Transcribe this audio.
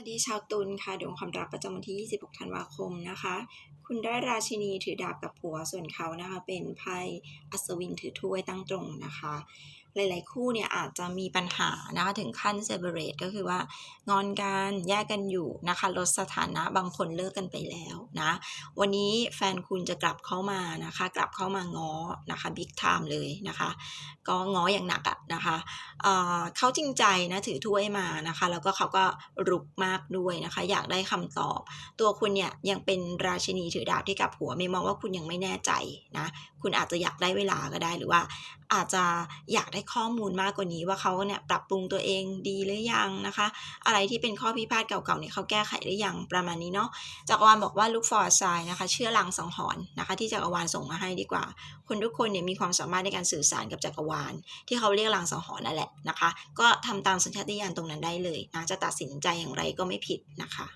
วัสดีชาวตุลค่ะดวงความรักประจำวันที่ 26 ธันวาคมนะคะ คุณได้ราชินีถือดาบกับผัวส่วนเขานะคะ เป็นไพ่อัศวินถือถ้วยตั้งตรงนะคะ หลาย ๆ คู่เนี่ยอาจจะมีปัญหานะคะถึงขั้นเซเ a เ a t e ก็คือว่างอนกันแยกกันอยู่นะคะลดสถานะบางคนเลิกกันไปแล้วนะวันนี้แฟนคุณจะกลับเข้ามานะคะ กลับเข้ามาง้อนะคะบิ๊กไทม์เลยนะคะ ก็ง้ออย่างหนักอะนะคะเออเขาจริงใจนะถือถ้วยมานะคะ แล้วก็เขาก็รุกมากด้วยนะคะ อยากได้คำตอบ ตัวคุณเนี่ยยังเป็นราชินีถือดาบที่กับหัวไม่มองว่าคุณยังไม่แน่ใจนะคุณอาจจะอยากได้เวลาก็ได้หรือว่าอาจจะอยากได้ข้อมูลมากกว่านี้ว่าเขาเนี่ยปรับปรุงตัวเองดีหรือยังนะคะ อะไรที่เป็นข้อพิพาทเก่าๆเนี่ยเขาแก้ไขหรือยังประมาณนี้เนาะจักรวาลบอกว่า look for a sign นะคะ เชื่อลังสังหรณ์นะคะ ที่จักรวาลส่งมาให้ดีกว่า คนทุกคนเนี่ยมีความสามารถในการสื่อสารกับจักรวาล ที่เขาเรียกลังสังหรณ์นั่นแหละนะคะ ก็ทำตามสัญชาตญาณตรงนั้นได้เลยนะจะตัดสินใจอย่างไรก็ไม่ผิดนะคะ